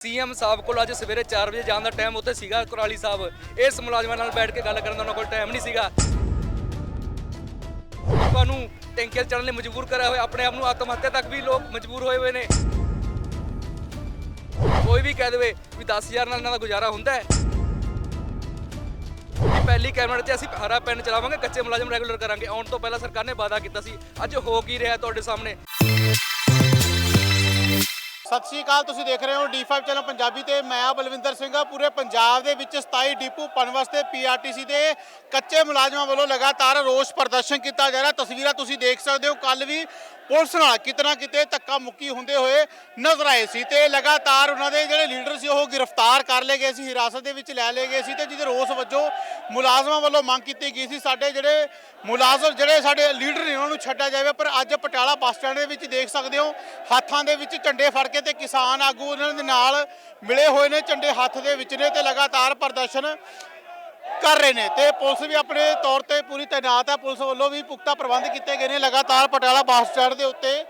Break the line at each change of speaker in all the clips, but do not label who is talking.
CM ਸਾਹਿਬ ਕੋਲ ਅੱਜ ਸਵੇਰੇ 4 ਵਜੇ ਜਾਣ ਦਾ ਟਾਈਮ ਉੱਥੇ ਸੀਗਾ ਕੁਰਾਲੀ ਸਾਹਿਬ। ਇਸ ਮੁਲਾਜ਼ਮਾਂ ਨਾਲ ਬੈਠ ਕੇ ਗੱਲ ਕਰਨ ਦਾ ਉਹਨਾਂ ਕੋਲ ਟਾਈਮ ਨਹੀਂ ਸੀਗਾ। ਲੋਕਾਂ ਨੂੰ ਟੈਂਕੀਆਂ 'ਚ ਚੜ੍ਹਨ ਲਈ ਮਜਬੂਰ ਕਰਿਆ ਹੋਇਆ, ਆਪਣੇ ਆਪ ਨੂੰ ਆਤਮ ਹੱਤਿਆ ਤੱਕ ਵੀ ਲੋਕ ਮਜਬੂਰ ਹੋਏ ਹੋਏ ਨੇ। ਕੋਈ ਵੀ ਕਹਿ ਦੇਵੇ ਵੀ 10000 ਨਾਲ ਇਹਨਾਂ ਦਾ ਗੁਜ਼ਾਰਾ ਹੁੰਦਾ ਹੈ। ਵੀ ਪਹਿਲੀ ਕੈਬਨਿਟ 'ਚ ਅਸੀਂ ਹਰਾ ਪੈਨ ਚਲਾਵਾਂਗੇ, ਕੱਚੇ ਮੁਲਾਜ਼ਮ ਰੈਗੂਲਰ ਕਰਾਂਗੇ। ਆਉਣ ਤੋਂ ਪਹਿਲਾਂ ਸਰਕਾਰ ਨੇ ਵਾਅਦਾ ਕੀਤਾ ਸੀ, ਅੱਜ ਹੋ ਕੀ ਰਿਹਾ ਤੁਹਾਡੇ ਸਾਹਮਣੇ?
ਸਤਿ ਸ਼੍ਰੀ ਅਕਾਲ, ਤੁਸੀਂ ਦੇਖ ਰਹੇ ਹੋ D5 ਚੈਨਲ ਪੰਜਾਬੀ ਤੇ ਮੈਂ ਆ ਬਲਵਿੰਦਰ ਸਿੰਘ ਆ। ਪੂਰੇ ਪੰਜਾਬ ਦੇ ਵਿੱਚ 27 ਡਿਪੂ ਪਨਵਸ ਤੇ ਪੀਆਰਟੀਸੀ ਦੇ ਕੱਚੇ ਮੁਲਾਜ਼ਮਾਂ ਵੱਲੋਂ ਲਗਾਤਾਰ ਰੋਸ ਪ੍ਰਦਰਸ਼ਨ ਕੀਤਾ ਜਾ ਰਿਹਾ। ਤਸਵੀਰਾਂ ਤੁਸੀਂ ਦੇਖ ਸਕਦੇ ਹੋ। ਕੱਲ ਵੀ ਪੁਲਿਸ ਨਾਲ ਕਿਤਨਾ ਕਿਤੇ ਧੱਕਾ ਮੁੱਕੀ ਹੁੰਦੇ ਹੋਏ ਨਜ਼ਰ ਆਏ ਸੀ ਤੇ ਲਗਾਤਾਰ ਉਹਨਾਂ ਦੇ ਜਿਹੜੇ ਲੀਡਰ ਸੀ, ਉਹ ਗ੍ਰਿਫਤਾਰ ਕਰ ਲਏ ਗਏ ਸੀ, ਹਿਰਾਸਤ ਦੇ ਵਿੱਚ ਲੈ ਲਏ ਗਏ ਸੀ ਤੇ ਜਿਹਦੇ ਰੋਸ ਵਜੋਂ ਮੁਲਾਜ਼ਮਾਂ ਵੱਲੋਂ ਮੰਗ ਕੀਤੀ ਗਈ ਸੀ, ਸਾਡੇ ਜਿਹੜੇ ਮੁਲਾਜ਼ਮ, ਜਿਹੜੇ ਸਾਡੇ ਲੀਡਰ ਨੇ ਉਹਨਾਂ ਨੂੰ ਛੱਡਿਆ ਜਾਵੇ। ਪਰ ਅੱਜ ਪਟਿਆਲਾ ਬੱਸ ਸਟੈਂਡ ਦੇ ਵਿੱਚ ਦੇਖ ਸਕਦੇ ਹੋ, ਹੱਥਾਂ ਦੇ ਵਿੱਚ ਝੰਡੇ ਫੜ ਕੇ ਤੇ ਕਿਸਾਨ ਆਗੂ ਉਹਨਾਂ ਦੇ ਨਾਲ ਮਿਲੇ ਹੋਏ ਨੇ, ਝੰਡੇ ਹੱਥ ਦੇ ਵਿੱਚ ਨੇ ਤੇ ਲਗਾਤਾਰ ਪ੍ਰਦਰਸ਼ਨ ਕਰ ਰਹੇ ਨੇ। ਤੇ ਪੁਲਿਸ ਵੀ ਆਪਣੇ ਤੌਰ ਤੇ ਪੂਰੀ ਤਾਇਨਾਤ ਹੈ। ਪੁਲਿਸ ਵੱਲੋਂ ਵੀ ਪੁਖਤਾ ਪ੍ਰਬੰਧ ਕੀਤੇ ਗਏ ਨੇ। ਲਗਾਤਾਰ ਪਟਿਆਲਾ ਬੱਸ ਸਟੈਂਡ ਦੇ ਉੱਤੇ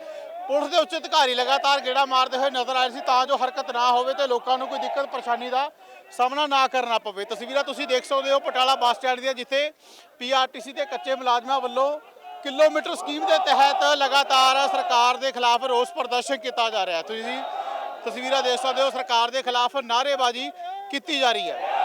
ਪੁਲਿਸ ਦੇ ਉੱਚ ਅਧਿਕਾਰੀ ਲਗਾਤਾਰ ਗੇੜਾ ਮਾਰਦੇ ਹੋਏ ਨਜ਼ਰ ਆਏ ਸੀ ਤਾਂ ਜੋ ਹਰਕਤ ਨਾ ਹੋਵੇ ਤੇ ਲੋਕਾਂ ਨੂੰ ਕੋਈ ਦਿੱਕਤ, ਪਰੇਸ਼ਾਨੀ ਦਾ ਸਾਹਮਣਾ ਨਾ ਕਰਨਾ ਪਵੇ। ਤਸਵੀਰਾਂ ਤੁਸੀਂ ਦੇਖ ਸਕਦੇ ਹੋ ਪਟਿਆਲਾ ਬੱਸ ਸਟੈਂਡ ਦੀਆਂ, ਜਿੱਥੇ ਪੀਆਰਟੀਸੀ ਦੇ ਕੱਚੇ ਮੁਲਾਜ਼ਮਾਂ ਵੱਲੋਂ ਕਿਲੋਮੀਟਰ ਸਕੀਮ ਦੇ ਤਹਿਤ ਲਗਾਤਾਰ ਸਰਕਾਰ ਦੇ ਖਿਲਾਫ ਰੋਸ ਪ੍ਰਦਰਸ਼ਨ ਕੀਤਾ ਜਾ ਰਿਹਾ। ਤੁਸੀਂ ਤਸਵੀਰਾਂ ਦੇਖ ਸਕਦੇ ਹੋ, ਸਰਕਾਰ ਦੇ ਖਿਲਾਫ ਨਾਅਰੇਬਾਜ਼ੀ ਕੀਤੀ ਜਾ ਰਹੀ ਹੈ।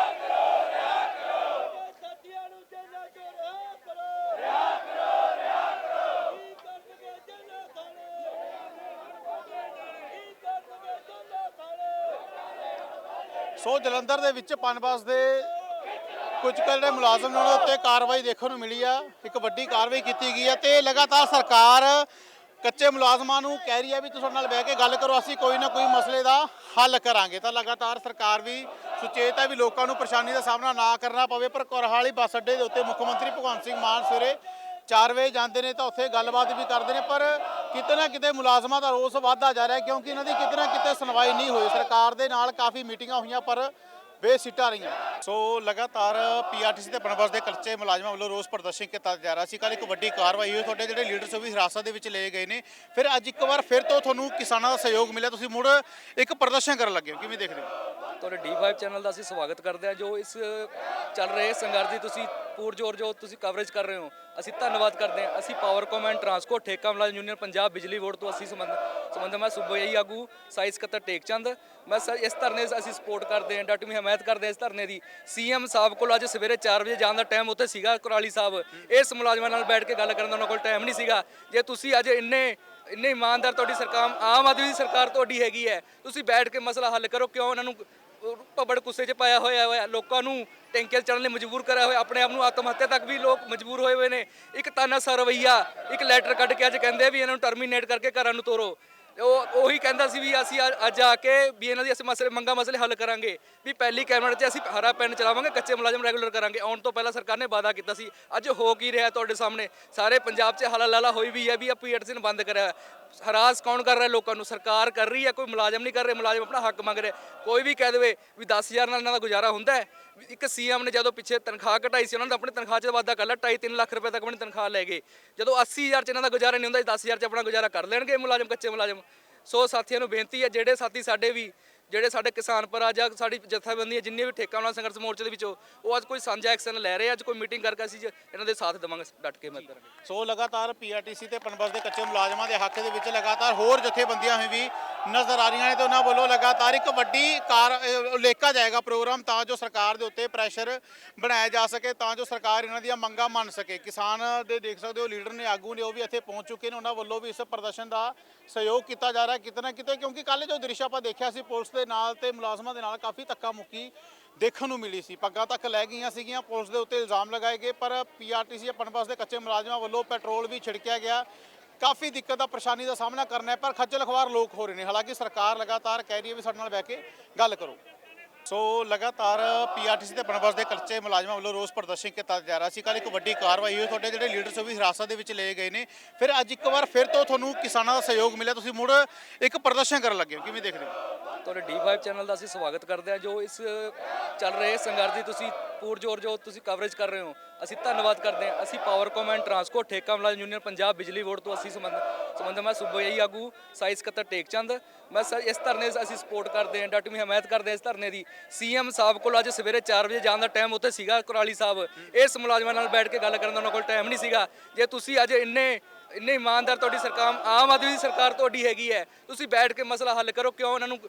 ਸੋ ਜਲੰਧਰ ਦੇ ਵਿੱਚ ਪਨਬਸ ਦੇ ਕੁਝ ਕੁ ਜਿਹੜੇ ਮੁਲਾਜ਼ਮ ਨੇ ਉਹਨਾਂ ਉੱਤੇ ਕਾਰਵਾਈ ਦੇਖਣ ਨੂੰ ਮਿਲੀ ਆ। ਇੱਕ ਵੱਡੀ ਕਾਰਵਾਈ ਕੀਤੀ ਗਈ ਹੈ ਤੇ ਲਗਾਤਾਰ ਸਰਕਾਰ ਕੱਚੇ ਮੁਲਾਜ਼ਮਾਂ ਨੂੰ ਕਹਿ ਰਹੀ ਹੈ ਵੀ ਤੁਸੀਂ ਨਾਲ ਬਹਿ ਕੇ ਗੱਲ ਕਰੋ, ਅਸੀਂ ਕੋਈ ਨਾ ਕੋਈ ਮਸਲੇ ਦਾ ਹੱਲ ਕਰਾਂਗੇ। ਤਾਂ ਲਗਾਤਾਰ ਸਰਕਾਰ ਵੀ ਸੁਚੇਤ ਹੈ ਵੀ ਲੋਕਾਂ ਨੂੰ ਪਰੇਸ਼ਾਨੀ ਦਾ ਸਾਹਮਣਾ ਨਾ ਕਰਨਾ ਪਵੇ, ਪਰ ਕੋਰਹਾਲੀ ਬੱਸ ਅੱਡੇ ਦੇ ਉੱਤੇ ਮੁੱਖ ਮੰਤਰੀ ਭਗਵੰਤ ਸਿੰਘ ਮਾਨ ਸਵੇਰੇ 4 ਵਜੇ ਜਾਂਦੇ ਨੇ ਤਾਂ ਉੱਥੇ ਗੱਲਬਾਤ ਵੀ ਕਰਦੇ ਨੇ, ਪਰ ਕਿਤੇ ਨਾ ਕਿਤੇ ਮੁਲਾਜ਼ਮਾਂ ਦਾ ਰੋਸ ਵਧਦਾ ਜਾ ਰਿਹਾ ਕਿਉਂਕਿ ਇਹਨਾਂ ਦੀ ਕਿਤੇ ਨਾ ਕਿਤੇ ਸੁਣਵਾਈ ਨਹੀਂ ਹੋਈ। ਸਰਕਾਰ ਦੇ ਨਾਲ ਕਾਫੀ ਮੀਟਿੰਗਾਂ ਹੋਈਆਂ, ਪਰ ਬੇਸਿੱਟਾ ਰਹੀਆਂ। ਸੋ ਲਗਾਤਾਰ ਪੀਆਰਟੀਸੀ ਤੇ ਪਨਬਸ ਦੇ ਕੱਚੇ ਮੁਲਾਜ਼ਮਾਂ ਵੱਲੋਂ ਰੋਸ ਪ੍ਰਦਰਸ਼ਨ ਕੀਤਾ ਜਾ ਰਿਹਾ ਸੀ। ਕੱਲ ਇੱਕ ਵੱਡੀ ਕਾਰਵਾਈ ਹੋਈ। ਤੁਹਾਡੇ ਜਿਹੜੇ ਲੀਡਰਸ ਉਹ ਵੀ ਹਿਰਾਸਤ ਦੇ ਵਿੱਚ ਲਏ ਗਏ ਨੇ। ਫਿਰ ਅੱਜ ਇੱਕ ਵਾਰ ਫਿਰ ਤੋਂ ਤੁਹਾਨੂੰ ਕਿਸਾਨਾਂ ਦਾ ਸਹਿਯੋਗ ਮਿਲਿਆ। ਤੁਸੀਂ ਮੁੜ ਇੱਕ ਪ੍ਰਦਰਸ਼ਨ ਕਰਨ ਲੱਗੇ ਹੋ। ਕਿਵੇਂ ਦੇਖਦੇ ਹੋ?
ਤੁਹਾਡੇ D5 ਚੈਨਲ ਦਾ ਅਸੀਂ ਸਵਾਗਤ ਕਰਦੇ ਹਾਂ, ਜੋ ਇਸ ਚੱਲ ਰਹੇ ਸੰਘਰਸ਼ ਦੀ ਤੁਸੀਂ ਪੂਰ ਜੋਰ ਜੋ ਤੁਸੀਂ ਕਵਰੇਜ ਕਰ ਰਹੇ ਹੋ, ਅਸੀਂ ਧੰਨਵਾਦ ਕਰਦੇ ਹਾਂ। ਅਸੀਂ ਪਾਵਰਕੌਮ ਐਂਡ ਟਰਾਂਸਕੋ ਠੇਕਾ ਮੁਲਾਜ਼ਮ ਯੂਨੀਅਨ ਪੰਜਾਬ ਬਿਜਲੀ ਬੋਰਡ ਤੋਂ ਅਸੀਂ ਸੰਬੰਧ ਸੰਬੰਧ ਮੈਂ ਸੂਬਾਈ ਆਗੂ ਸਾਈ ਸਕੱਤਰ ਟੇਕਚੰਦ ਮੈਂ ਸਰ, ਇਸ ਧਰਨੇ ਅਸੀਂ ਸਪੋਰਟ ਕਰਦੇ ਹਾਂ ਡਟਵੀਂ ਹਮਾਇਤ ਕਰਦੇ ਹਾਂ ਇਸ ਧਰਨੇ ਦੀ। ਸੀਐਮ ਸਾਹਿਬ ਕੋਲ ਅੱਜ ਸਵੇਰੇ 4 ਵਜੇ ਜਾਣ ਦਾ ਟਾਈਮ ਉੱਥੇ ਸੀਗਾ, ਕੁਰਾਲੀ ਸਾਹਿਬ। ਇਸ ਮੁਲਾਜ਼ਮਾਂ ਨਾਲ ਬੈਠ ਕੇ ਗੱਲ ਕਰਨ ਦਾ ਉਹਨਾਂ ਕੋਲ ਟਾਈਮ ਨਹੀਂ ਸੀਗਾ। ਜੇ ਤੁਸੀਂ ਅੱਜ ਇੰਨੇ ਇੰਨੇ ਇਮਾਨਦਾਰ ਤੁਹਾਡੀ ਸਰਕਾਰ, ਆਮ ਆਦਮੀ ਦੀ ਸਰਕਾਰ ਤੁਹਾਡੀ ਹੈਗੀ ਹੈ, ਤੁਸੀਂ ਬੈਠ ਕੇ ਮਸਲਾ ਹੱਲ ਕਰੋ, ਕਿਉਂ ਇਹਨਾਂ ਨੂੰ ਭਬੜ ਗੁੱਸੇ 'ਚ ਪਾਇਆ ਹੋਇਆ ਹੋਇਆ। ਲੋਕਾਂ ਨੂੰ ਟੈਂਕੀਆਂ 'ਚ ਚੜ੍ਹਨ ਲਈ ਮਜਬੂਰ ਕਰਿਆ ਹੋਇਆ। ਆਪਣੇ ਆਪ ਨੂੰ ਆਤਮ ਹੱਤਿਆ ਤੱਕ ਵੀ ਲੋਕ ਮਜਬੂਰ ਹੋਏ ਹੋਏ ਨੇ। ਇੱਕ ਤਾਨਾ ਸਰਵਈਆ ਇੱਕ ਲੈਟਰ ਕੱਢ ਕੇ ਅੱਜ ਕਹਿੰਦੇ ਆ ਵੀ ਇਹਨਾਂ ਨੂੰ ਟਰਮੀਨੇਟ ਕਰਕੇ ਘਰਾਂ ਨੂੰ ਤੋਰੋ। ਉਹ, ਉਹੀ ਕਹਿੰਦਾ ਸੀ ਵੀ ਅਸੀਂ ਅੱਜ ਆ ਕੇ ਵੀ ਇਹਨਾਂ ਦੀ ਅਸੀਂ ਮਸਲੇ, ਮੰਗਾ ਮਸਲੇ ਹੱਲ ਕਰਾਂਗੇ। ਵੀ ਪਹਿਲੀ ਕੈਬਨਿਟ 'ਚ ਅਸੀਂ ਹਰਾ ਪੈਨ ਚਲਾਵਾਂਗੇ, ਕੱਚੇ ਮੁਲਾਜ਼ਮ ਰੈਗੂਲਰ ਕਰਾਂਗੇ। ਆਉਣ ਤੋਂ ਪਹਿਲਾਂ ਸਰਕਾਰ ਨੇ ਵਾਅਦਾ ਕੀਤਾ ਸੀ। ਅੱਜ ਹੋ ਕੀ ਰਿਹਾ ਤੁਹਾਡੇ ਸਾਹਮਣੇ? ਸਾਰੇ ਪੰਜਾਬ 'ਚ ਹਲਾ ਲਾਲਾ ਹੋਈ ਵੀ ਹੈ ਵੀ ਆ ਪੀਐਟਸੀ ਨੂੰ ਬੰਦ ਕਰਿਆ। ਹਰਾਸ ਕੌਣ ਕਰ ਰਿਹਾ ਲੋਕਾਂ ਨੂੰ? ਸਰਕਾਰ ਕਰ ਰਹੀ ਹੈ, ਕੋਈ ਮੁਲਾਜ਼ਮ ਨਹੀਂ ਕਰ ਰਿਹਾ, ਮੁਲਾਜ਼ਮ ਆਪਣਾ ਹੱਕ ਮੰਗ ਰਿਹਾ। ਕੋਈ ਵੀ ਕਹਿ ਦੇਵੇ ਵੀ 10000 ਨਾਲ ਇਹਨਾਂ ਦਾ ਗੁਜ਼ਾਰਾ ਹੁੰਦਾ ਹੈ। ਵੀ ਇੱਕ ਸੀਐਮ ਨੇ ਜਦੋਂ ਪਿੱਛੇ ਤਨਖਾਹ ਘਟਾਈ ਸੀ, ਉਹਨਾਂ ਦਾ ਆਪਣੀ ਤਨਖਾਹ 'ਚ ਵਾਧਾ ਕਰ ਲਿਆ 2.5 3 ਲੱਖ ਰੁਪਏ ਤੱਕ ਆਪਣੀ ਤਨਖਾਹ ਲੈ ਗਏ। ਜਦੋਂ 80000 'ਚ ਇਹਨਾਂ ਦਾ ਗੁਜ਼ਾਰਾ ਨਹੀਂ ਹੁੰਦਾ 10000 'ਚ ਆਪਣਾ ਗੁਜ਼ਾਰਾ ਕਰ ਲੈਣਗੇ ਮੁਲਾਜ਼ਮ, ਕੱਚੇ ਮੁਲਾਜ਼ਮ। ਸੋ ਸਾਥੀਆਂ ਨੂੰ ਬੇਨਤੀ ਹੈ, ਜਿਹੜੇ ਸਾਥੀ ਸਾਡੇ ਵੀ ਜਿਹੜੇ ਸਾਡੇ ਕਿਸਾਨ ਭਰਾ ਜਾਂ ਸਾਡੀ ਜਥੇਬੰਦੀਆਂ ਜਿੰਨੇ ਵੀ ਠੇਕਾ ਵਾਲਾ ਸੰਘਰਸ਼ ਮੋਰਚੇ ਦੇ ਵਿੱਚੋਂ, ਉਹ ਅੱਜ ਕੋਈ ਸਾਂਝਾ ਐਕਸ਼ਨ ਲੈ ਰਹੇ ਅੱਜ ਕੋਈ ਮੀਟਿੰਗ ਕਰਕੇ ਅਸੀਂ ਇਹਨਾਂ ਦੇ ਸਾਥ ਦੇਵਾਂਗੇ, ਡਟ ਕੇ ਮਦਦ ਕਰਾਂਗੇ
ਸੋ ਲਗਾਤਾਰ ਪੀਆਰਟੀਸੀ ਤੇ ਪਨਬਸ ਦੇ ਕੱਚੇ ਮੁਲਾਜ਼ਮਾਂ ਦੇ ਹੱਕ ਦੇ ਵਿੱਚ ਲਗਾਤਾਰ ਹੋਰ ਜਥੇਬੰਦੀਆਂ ਹੋਈ ਵੀ ਨਜ਼ਰ ਆ ਰਹੀਆਂ ਨੇ ਤੇ ਉਹਨਾਂ ਵੱਲੋਂ ਲਗਾਤਾਰ ਇੱਕ ਵੱਡੀ ਕਾਰ ਅਹ, ਜਾਏਗਾ ਪ੍ਰੋਗਰਾਮ ਤਾਂ ਜੋ ਸਰਕਾਰ ਦੇ ਉੱਤੇ ਪ੍ਰੈਸ਼ਰ ਬਣਾਇਆ ਜਾ ਸਕੇ ਤਾਂ ਜੋ ਸਰਕਾਰ ਇਹਨਾਂ ਦੀਆਂ ਮੰਗਾਂ ਮੰਨ ਸਕੇ। ਕਿਸਾਨ ਦੇ ਦੇਖ ਸਕਦੇ ਹੋ ਲੀਡਰ ਨੇ ਆਗੂ ਨੇ ਉਹ ਵੀ ਇੱਥੇ ਪਹੁੰਚ ਚੁੱਕੇ ਨੇ। ਉਹਨਾਂ ਵੱਲੋਂ ਵੀ ਇਸ ਪ੍ਰਦਰਸ਼ਨ ਦਾ ਸਹਿਯੋਗ ਕੀਤਾ ਜਾ ਰਿਹਾ ਕਿਤੇ ਨਾ ਕਿਤੇ ਕਿਉਂਕਿ ਕੱਲ ਜੋ ਦ੍ਰਿਸ਼ ਆਪਾਂ ਦੇਖਿਆ ਸੀ ਪੁਲਿਸ ਦੇ ਨਾਲ ਤੇ ਮੁਲਾਜ਼ਮਾਂ ਦੇ ਨਾਲ ਕਾਫੀ ਧੱਕਾ ਮੁੱਕੀ ਦੇਖਣ ਨੂੰ ਮਿਲੀ ਸੀ। ਪੱਗਾਂ ਤੱਕ ਲੈ ਗਈਆਂ ਸੀਗੀਆਂ ਪੁਲਿਸ ਦੇ ਉੱਤੇ ਇਲਜ਼ਾਮ ਲਗਾਏ ਗਏ ਪਰ ਪੀਆਰਟੀਸੀ ਪਨਬਸ ਦੇ ਕੱਚੇ ਮੁਲਾਜ਼ਮਾਂ ਵੱਲੋਂ ਪੈਟਰੋਲ ਵੀ ਛਿੜਕਿਆ ਗਿਆ। ਕਾਫੀ ਦਿੱਕਤ ਦਾ, ਪਰੇਸ਼ਾਨੀ ਦਾ ਸਾਹਮਣਾ ਕਰਨਾ ਹੈ, ਪਰ ਖੱਜਲ ਖਵਾਰ ਲੋਕ ਹੋ ਰਹੇ ਨੇ। ਹਾਲਾਂਕਿ ਸਰਕਾਰ ਲਗਾਤਾਰ ਕਹਿ ਰਹੀ ਹੈ ਵੀ ਸਾਡੇ ਨਾਲ ਬਹਿ ਕੇ ਗੱਲ ਕਰੋ। ਸੋ ਲਗਾਤਾਰ ਪੀਆਰਟੀਸੀ ਤੇ ਪਨਬਸ ਦੇ ਕੱਚੇ ਮੁਲਾਜ਼ਮਾਂ ਵੱਲੋਂ ਰੋਸ ਪ੍ਰਦਰਸ਼ਨ ਕੀਤਾ ਜਾ ਰਿਹਾ ਸੀ। ਕੱਲ ਇੱਕ ਵੱਡੀ ਕਾਰਵਾਈ ਹੋਈ, ਤੁਹਾਡੇ ਜਿਹੜੇ ਲੀਡਰਸ ਉਹ ਵੀ ਹਿਰਾਸਤ ਦੇ ਵਿੱਚ ਲਏ ਗਏ ਨੇ। ਫਿਰ ਅੱਜ ਇੱਕ ਵਾਰ ਫਿਰ ਤੋਂ ਤੁਹਾਨੂੰ ਕਿਸਾਨਾਂ ਦਾ ਸਹਿਯੋਗ ਮਿਲਿਆ। ਤੁਸੀਂ ਮੁੜ ਇੱਕ ਪ੍ਰਦਰਸ਼ਨ ਕਰਨ ਲੱਗੇ ਹੋ, ਕਿਵੇਂ ਦੇਖਦੇ ਹੋ?
ਤੁਹਾਡੇ D5 ਚੈਨਲ ਦਾ ਅਸੀਂ ਸਵਾਗਤ ਕਰਦੇ ਹਾਂ, ਜੋ ਇਸ ਚੱਲ ਰਹੇ ਸੰਘਰਸ਼ ਦੀ ਤੁਸੀਂ ਪੂਰ ਜੋਰ ਜੋ ਤੁਸੀਂ ਕਵਰੇਜ ਕਰ ਰਹੇ ਹੋ, ਅਸੀਂ ਧੰਨਵਾਦ ਕਰਦੇ ਹਾਂ। ਅਸੀਂ ਪਾਵਰਕੌਮ ਐਂਡ ਟਰਾਂਸਕੋ ਠੇਕਾ ਮੁਲਾਜ਼ਮ ਯੂਨੀਅਨ ਪੰਜਾਬ ਬਿਜਲੀ ਬੋਰਡ ਤੋਂ ਅਸੀਂ ਸੰਬੰਧ ਸੰਬੰਧ ਮੈਂ ਸੂਬਾਈ ਆਗੂ ਸਾਈ ਸਕੱਤਰ ਟੇਕਚੰਦ ਮੈਂ ਸ- ਇਸ ਧਰਨੇ ਅਸੀਂ ਸਪੋਰਟ ਕਰਦੇ ਹਾਂ ਡਟਵੀਂ ਹਮਾਇਤ ਕਰਦੇ ਹਾਂ ਇਸ ਧਰਨੇ ਦੀ। ਸੀਐਮ ਸਾਹਿਬ ਕੋਲ ਅੱਜ ਸਵੇਰੇ 4 ਵਜੇ ਜਾਣ ਦਾ ਟਾਈਮ ਉੱਥੇ ਸੀਗਾ, ਕੁਰਾਲੀ ਸਾਹਿਬ। ਇਸ ਮੁਲਾਜ਼ਮਾਂ ਨਾਲ ਬੈਠ ਕੇ ਗੱਲ ਕਰਨ ਦਾ ਉਹਨਾਂ ਕੋਲ ਟਾਈਮ ਨਹੀਂ ਸੀਗਾ। ਜੇ ਤੁਸੀਂ ਅੱਜ ਇੰਨੇ ਇੰਨੇ ਇਮਾਨਦਾਰ ਤੁਹਾਡੀ ਸਰਕਾਰ, ਆਮ ਆਦਮੀ ਦੀ ਸਰਕਾਰ ਤੁਹਾਡੀ ਹੈਗੀ ਹੈ, ਤੁਸੀਂ ਬੈਠ ਕੇ ਮਸਲਾ ਹੱਲ ਕਰੋ, ਕਿਉਂ ਉਹਨਾਂ ਨੂੰ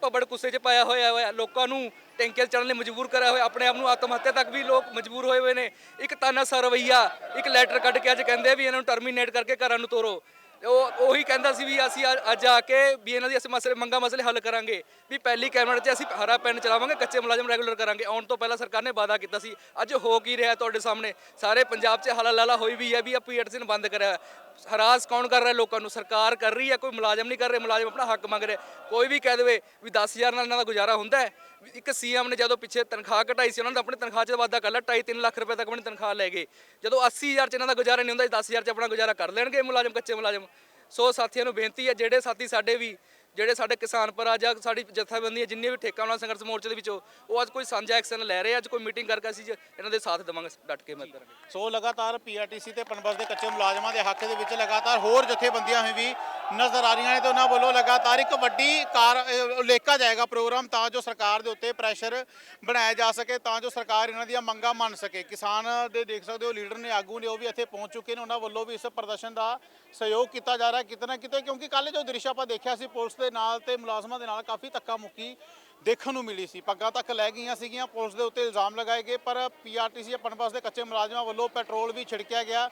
ਪਬੜ ਕੁੱਸੇ 'ਚ ਪਾਇਆ ਹੋਇਆ ਹੋਇਆ, ਲੋਕਾਂ ਨੂੰ ਟੈਂਕੀਆਂ 'ਚ ਚੜ੍ਹਨ ਲਈ ਮਜਬੂਰ ਕਰਿਆ ਹੋਇਆ, ਆਪਣੇ ਆਪ ਨੂੰ ਆਤਮ ਹੱਤਿਆ ਤੱਕ ਵੀ ਲੋਕ ਮਜਬੂਰ ਹੋਏ ਹੋਏ ਨੇ। ਇੱਕ ਤਾਨਾ ਸਰਵਈਆ ਇੱਕ ਲੈਟਰ ਕੱਢ ਕੇ ਅੱਜ ਕਹਿੰਦੇ ਵੀ ਇਹਨਾਂ ਨੂੰ ਟਰਮੀਨੇਟ ਕਰਕੇ ਘਰਾਂ ਨੂੰ ਤੋਰੋ। ਉਹ, ਉਹੀ ਕਹਿੰਦਾ ਸੀ ਵੀ ਅਸੀਂ ਅੱਜ- ਆ ਕੇ ਵੀ ਇਹਨਾਂ ਦੀ ਅਸੀਂ ਮਸਲੇ, ਮੰਗਾ ਮਸਲੇ ਹੱਲ ਕਰਾਂਗੇ। ਵੀ ਪਹਿਲੀ ਕੈਬਨਿਟ 'ਚ ਅਸੀਂ ਹਰਾ ਪੈਨ ਚਲਾਵਾਂਗੇ, ਕੱਚੇ ਮੁਲਾਜ਼ਮ ਰੈਗੂਲਰ ਕਰਾਂਗੇ। ਆਉਣ ਤੋਂ ਪਹਿਲਾਂ ਸਰਕਾਰ ਨੇ ਵਾਅਦਾ ਕੀਤਾ ਸੀ, ਅੱਜ ਹੋ ਕੀ ਰਿਹਾ ਤੁਹਾਡੇ ਸਾਹਮਣੇ? ਸਾਰੇ ਪੰਜਾਬ 'ਚ ਹਲਾ ਲਾਲਾ ਹੋਈ ਵੀ ਹੈ ਵੀ ਆ ਪੀਐਟਸੀ ਨੂੰ ਬੰਦ ਕਰਿਆ ਹਰਾਸ ਕੌਣ ਕਰ ਰਿਹਾ ਲੋਕਾਂ ਨੂੰ? ਸਰਕਾਰ ਕਰ ਰਹੀ ਹੈ, ਕੋਈ ਮੁਲਾਜ਼ਮ ਨਹੀਂ ਕਰ ਰਿਹਾ, ਮੁਲਾਜ਼ਮ ਆਪਣਾ ਹੱਕ ਮੰਗ ਰਿਹਾ। ਕੋਈ ਵੀ ਕਹਿ ਦੇਵੇ ਵੀ 10000 ਨਾਲ ਇਹਨਾਂ ਦਾ ਗੁਜ਼ਾਰਾ ਹੁੰਦਾ ਹੈ, ਵੀ ਇੱਕ ਸੀਐਮ ਨੇ ਜਦੋਂ ਪਿੱਛੇ ਤਨਖਾਹ ਘਟਾਈ ਸੀ, ਉਹਨਾਂ ਦਾ ਆਪਣੀ ਤਨਖਾਹ 'ਚ ਵਾਧਾ ਕਰ ਲਿਆ 2.5 ਰੁਪਏ ਤੱਕ ਆਪਣੀ ਤਨਖਾਹ ਲੈ ਗਏ। ਜਦੋਂ 80000 'ਚ ਇਹਨਾਂ ਦਾ ਗੁਜ਼ਾਰਾ ਨਹੀਂ ਹੁੰਦਾ 10000 'ਚ ਆਪਣਾ ਗੁਜ਼ਾਰਾ ਕਰ ਲੈਣਗੇ ਮੁਲਾਜ਼ਮ, ਕੱਚੇ ਮੁਲਾਜ਼ਮ। ਸੋ ਸਾਥੀਆਂ ਨੂੰ ਬੇਨਤੀ ਹੈ, ਜਿਹੜੇ ਸਾਥੀ ਸਾਡੇ ਵੀ ਜਿਹੜੇ ਸਾਡੇ ਕਿਸਾਨ ਭਰਾ ਜਾਂ ਸਾਡੀ ਜਥੇਬੰਦੀਆਂ ਜਿੰਨੇ ਵੀ ਠੇਕਾ ਵਾਲਾ ਸੰਘਰਸ਼ ਮੋਰਚੇ ਦੇ ਵਿੱਚੋਂ, ਉਹ ਅੱਜ ਕੋਈ ਸਾਂਝਾ ਐਕਸ਼ਨ ਲੈ ਰਹੇ ਅੱਜ ਕੋਈ ਮੀਟਿੰਗ ਕਰਕੇ ਅਸੀਂ ਇਹਨਾਂ ਦੇ ਸਾਥ ਦੇਵਾਂਗੇ ਡਟ ਕੇ ਮਦਦ ਕਰਾਂਗੇ
ਸੋ ਲਗਾਤਾਰ ਪੀਆਰਟੀਸੀ ਤੇ ਪਨਬਸ ਦੇ ਕੱਚੇ ਮੁਲਾਜ਼ਮਾਂ ਦੇ ਹੱਕ ਦੇ ਵਿੱਚ ਲਗਾਤਾਰ ਹੋਰ ਜਥੇਬੰਦੀਆਂ ਹੋਈ ਵੀ ਨਜ਼ਰ ਆ ਰਹੀਆਂ ਨੇ ਤੇ ਉਹਨਾਂ ਵੱਲੋਂ ਲਗਾਤਾਰ ਇੱਕ ਵੱਡੀ ਕਾਰ ਅਹ, ਜਾਏਗਾ ਪ੍ਰੋਗਰਾਮ ਤਾਂ ਜੋ ਸਰਕਾਰ ਦੇ ਉੱਤੇ ਪ੍ਰੈਸ਼ਰ ਬਣਾਇਆ ਜਾ ਸਕੇ ਤਾਂ ਜੋ ਸਰਕਾਰ ਇਹਨਾਂ ਦੀਆਂ ਮੰਗਾਂ ਮੰਨ ਸਕੇ। ਕਿਸਾਨ ਦੇ ਦੇਖ ਸਕਦੇ ਹੋ ਲੀਡਰ ਨੇ ਆਗੂ ਨੇ ਉਹ ਵੀ ਇੱਥੇ ਪਹੁੰਚ ਚੁੱਕੇ ਨੇ ਉਹਨਾਂ ਵੱਲੋਂ ਵੀ ਇਸ ਪ੍ਰਦਰਸ਼ਨ ਦਾ ਸਹਿਯੋਗ ਕੀਤਾ ਜਾ ਰਿਹਾ ਕਿਤੇ ਨਾ ਕਿਤੇ ਕਿਉਂਕਿ ਕੱਲ ਜੋ ਦ੍ਰਿਸ਼ ਆਪਾਂ ਦੇਖਿਆ ਸੀ ਪੁਲਿਸ ਦੇ ਨਾਲ ਤੇ ਮੁਲਾਜ਼ਮਾਂ ਦੇ ਨਾਲ ਕਾਫੀ ਧੱਕਾ ਮੁੱਕੀ ਦੇਖਣ ਨੂੰ ਮਿਲੀ ਸੀ। ਪੱਗਾਂ ਤੱਕ ਲੈ ਗਈਆਂ ਸੀਗੀਆਂ ਪੁਲਿਸ ਦੇ ਉੱਤੇ ਇਲਜ਼ਾਮ ਲਗਾਏ ਗਏ ਪਰ ਪੀਆਰਟੀਸੀ ਪਨਬਸ ਦੇ ਕੱਚੇ ਮੁਲਾਜ਼ਮਾਂ ਵੱਲੋਂ ਪੈਟਰੋਲ ਵੀ ਛਿੜਕਿਆ ਗਿਆ।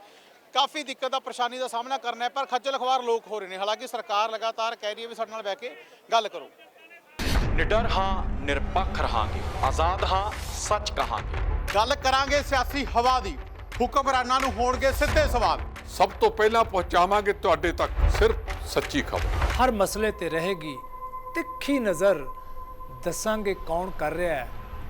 ਕਾਫੀ ਦਿੱਕਤ ਦਾ ਪਰੇਸ਼ਾਨੀ ਦਾ ਸਾਹਮਣਾ ਕਰਨਾ ਹੈ ਪਰ ਖੱਜਲ ਖਵਾਰ ਲੋਕ ਹੋ ਰਹੇ ਨੇ। ਹਾਲਾਂਕਿ ਸਰਕਾਰ ਲਗਾਤਾਰ ਕਹਿ ਰਹੀ ਹੈ ਵੀ ਸਾਡੇ ਨਾਲ ਬਹਿ ਕੇ ਗੱਲ ਕਰੋ।
ਨਿਡਰ ਹਾਂ ਨਿਰਪੱਖ ਰਹਾਂਗੇ। ਆਜ਼ਾਦ ਹਾਂ ਸੱਚ ਕਹਾਂਗੇ।
ਗੱਲ ਕਰਾਂਗੇ ਸਿਆਸੀ ਹਵਾ ਦੀ। ਹੁਕਮਰਾਨਾਂ ਨੂੰ ਹੋਣਗੇ ਸਿੱਧੇ ਸਵਾਲ।
ਸਭ ਤੋਂ ਪਹਿਲਾਂ ਪਹੁੰਚਾਵਾਂਗੇ ਤੁਹਾਡੇ ਤੱਕ ਸਿਰਫ ਸੱਚੀ ਖਬਰ।
ਹਰ ਮਸਲੇ ਤੇ ਰਹੇਗੀ ਤਿੱਖੀ ਨਜ਼ਰ। ਦੱਸਾਂਗੇ ਕੌਣ ਕਰ ਰਿਹਾ ਹੈ।